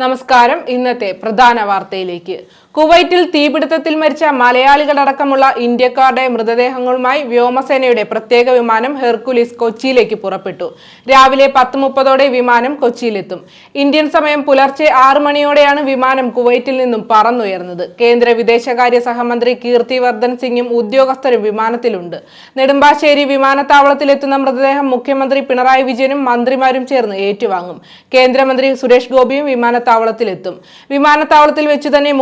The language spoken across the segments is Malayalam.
നമസ്കാരം. ഇന്നത്തെ പ്രധാന വാർത്തയിലേക്ക് കുവൈറ്റിൽ തീപിടുത്തത്തിൽ മരിച്ച മലയാളികളടക്കമുള്ള ഇന്ത്യക്കാരുടെ മൃതദേഹങ്ങളുമായി വ്യോമസേനയുടെ പ്രത്യേക വിമാനം ഹെർക്കുലിസ് കൊച്ചിയിലേക്ക് പുറപ്പെട്ടു. രാവിലെ പത്ത് മുപ്പതോടെ വിമാനം കൊച്ചിയിലെത്തും. ഇന്ത്യൻ സമയം പുലർച്ചെ ആറു മണിയോടെയാണ് വിമാനം കുവൈറ്റിൽ നിന്നും പറന്നുയർന്നത്. കേന്ദ്ര വിദേശകാര്യ സഹമന്ത്രി കീർത്തിവർദ്ധൻ സിംഗും ഉദ്യോഗസ്ഥരും വിമാനത്തിലുണ്ട്. നെടുമ്പാശ്ശേരി വിമാനത്താവളത്തിലെത്തുന്ന മൃതദേഹം മുഖ്യമന്ത്രി പിണറായി വിജയനും മന്ത്രിമാരും ചേർന്ന് ഏറ്റുവാങ്ങും. കേന്ദ്രമന്ത്രി സുരേഷ് ഗോപിയും വിമാനത്താവളത്തിലെത്തും. വിമാനത്താവളത്തിൽ വെച്ച് തന്നെ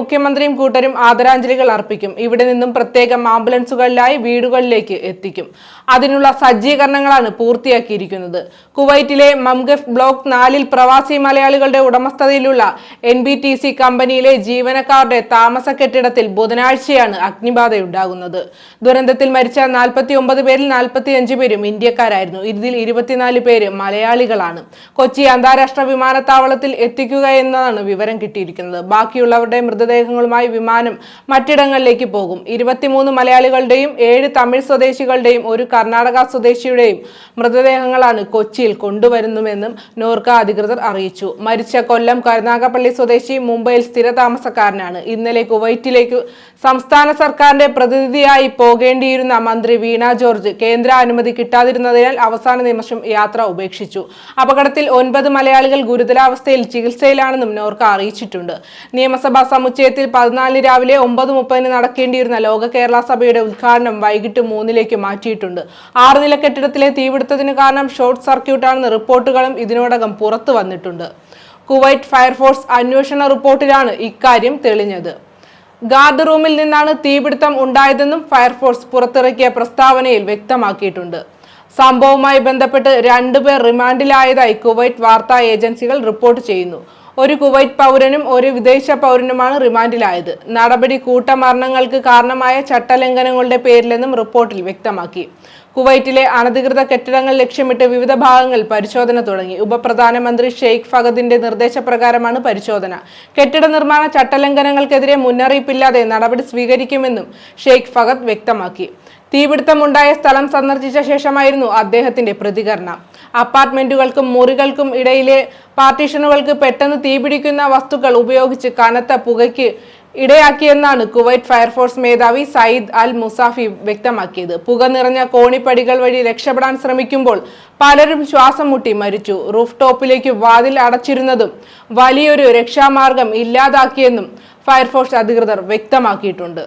മുഖ്യമന്ത്രിയും കൂട്ടരും ആദരാഞ്ജലികൾ അർപ്പിക്കും. ഇവിടെ നിന്നും പ്രത്യേകം ആംബുലൻസുകളിലായി വീടുകളിലേക്ക് എത്തിക്കും. അതിനുള്ള സജ്ജീകരണങ്ങളാണ് പൂർത്തിയാക്കിയിരിക്കുന്നത്. കുവൈറ്റിലെ മംഗഫ് ബ്ലോക്ക് നാലിൽ പ്രവാസി മലയാളികളുടെ ഉടമസ്ഥതയിലുള്ള എൻ ബി ടി സി കമ്പനിയിലെ ജീവനക്കാരുടെ താമസ കെട്ടിടത്തിൽ ബുധനാഴ്ചയാണ് അഗ്നിബാധയുണ്ടാകുന്നത്. ദുരന്തത്തിൽ മരിച്ച നാൽപ്പത്തി ഒമ്പത് പേരിൽ നാൽപ്പത്തി അഞ്ച് പേരും ഇന്ത്യക്കാരായിരുന്നു. ഇതിൽ ഇരുപത്തിനാല് പേര് മലയാളികളാണ്. കൊച്ചി അന്താരാഷ്ട്ര വിമാനത്താവളത്തിൽ എത്തിക്കുക എന്നതാണ് വിവരം കിട്ടിയിരിക്കുന്നത്. ബാക്കിയുള്ളവരുടെ മൃതദേഹങ്ങളുമായി വിമാനം മറ്റിടങ്ങളിലേക്ക് പോകും. ഇരുപത്തിമൂന്ന് മലയാളികളുടെയും ഏഴ് തമിഴ് സ്വദേശികളുടെയും ഒരു കർണാടക സ്വദേശിയുടെയും മൃതദേഹങ്ങളാണ് കൊച്ചിയിൽ കൊണ്ടുവരുന്നുവെന്നും നോർക്ക അധികൃതർ അറിയിച്ചു. മരിച്ച കൊല്ലം കരുനാഗപ്പള്ളി സ്വദേശി മുംബൈയിൽ സ്ഥിരതാമസക്കാരനാണ്. ഇന്നലെ കുവൈറ്റിലേക്ക് സംസ്ഥാന സർക്കാരിന്റെ പ്രതിനിധിയായി പോകേണ്ടിയിരുന്ന മന്ത്രി വീണ ജോർജ് കേന്ദ്ര അനുമതി കിട്ടാതിരുന്നതിനാൽ അവസാന നിമിഷം യാത്ര ഉപേക്ഷിച്ചു. അപകടത്തിൽ ഒൻപത് മലയാളികൾ ഗുരുതരാവസ്ഥയിൽ ചികിത്സയിലാണെന്നും നോർക്ക അറിയിച്ചിട്ടുണ്ട്. നിയമസഭാ സമുച്ചയത്തിൽ പതിനാലിന് രാവിലെ ഒമ്പത് മുപ്പതിന് നടക്കേണ്ടിയിരുന്ന ലോക കേരള സഭയുടെ ഉദ്ഘാടനം വൈകിട്ട് മൂന്നിലേക്ക് മാറ്റിയിട്ടുണ്ട്. ആറ് നില കെട്ടിടത്തിലെ തീപിടുത്തത്തിന് കാരണം ഷോർട്ട് സർക്യൂട്ടാണെന്ന് റിപ്പോർട്ടുകളും ഇതിനോടകം പുറത്തു വന്നിട്ടുണ്ട്. കുവൈറ്റ് ഫയർഫോഴ്സ് അന്വേഷണ റിപ്പോർട്ടിലാണ് ഇക്കാര്യം തെളിഞ്ഞത്. ഗാർഡ് റൂമിൽ നിന്നാണ് തീപിടുത്തം ഉണ്ടായതെന്നും ഫയർഫോഴ്സ് പുറത്തിറക്കിയ പ്രസ്താവനയിൽ വ്യക്തമാക്കിയിട്ടുണ്ട്. സംഭവവുമായി ബന്ധപ്പെട്ട് രണ്ടുപേർ റിമാൻഡിലായതായി കുവൈറ്റ് വാർത്താ ഏജൻസികൾ റിപ്പോർട്ട് ചെയ്യുന്നു. ഒരു കുവൈറ്റ് പൗരനും ഒരു വിദേശ പൗരനുമാണ് റിമാൻഡിലായത്. നടപടി കൂട്ടമരണങ്ങൾക്ക് കാരണമായ ചട്ടലംഘനങ്ങളുടെ പേരിലെന്നും റിപ്പോർട്ടിൽ വ്യക്തമാക്കി. കുവൈറ്റിലെ അനധികൃത കെട്ടിടങ്ങൾ ലക്ഷ്യമിട്ട് വിവിധ ഭാഗങ്ങൾ പരിശോധന തുടങ്ങി. ഉപപ്രധാനമന്ത്രി ഷെയ്ഖ് ഫഹദിന്റെ നിർദ്ദേശപ്രകാരമാണ് പരിശോധന. കെട്ടിട നിർമ്മാണ ചട്ടലംഘനങ്ങൾക്കെതിരെ മുന്നറിയിപ്പില്ലാതെ നടപടി സ്വീകരിക്കുമെന്നും ഷെയ്ഖ് ഫഹദ് വ്യക്തമാക്കി. തീപിടുത്തമുണ്ടായ സ്ഥലം സന്ദർശിച്ച ശേഷമായിരുന്നു അദ്ദേഹത്തിന്റെ പ്രതികരണം. അപ്പാർട്ട്മെന്റുകൾക്കും മുറികൾക്കും ഇടയിലെ പാർട്ടീഷനുകൾക്ക് പെട്ടെന്ന് തീപിടിക്കുന്ന വസ്തുക്കൾ ഉപയോഗിച്ച് കനത്ത പുകയ്ക്ക് ഇടയാക്കിയെന്നാണ് കുവൈറ്റ് ഫയർഫോഴ്സ് മേധാവി സയ്യിദ് അൽ മുസാഫി വ്യക്തമാക്കിയത്. പുക നിറഞ്ഞ കോണിപ്പടികൾ വഴി രക്ഷപ്പെടാൻ ശ്രമിക്കുമ്പോൾ പലരും ശ്വാസം മുട്ടി മരിച്ചു. റൂഫ് ടോപ്പിലേക്ക് വാതിൽ അടച്ചിരുന്നതും വലിയൊരു രക്ഷാമാർഗം ഇല്ലാതാക്കിയെന്നും ഫയർഫോഴ്സ് അധികൃതർ വ്യക്തമാക്കിയിട്ടുണ്ട്.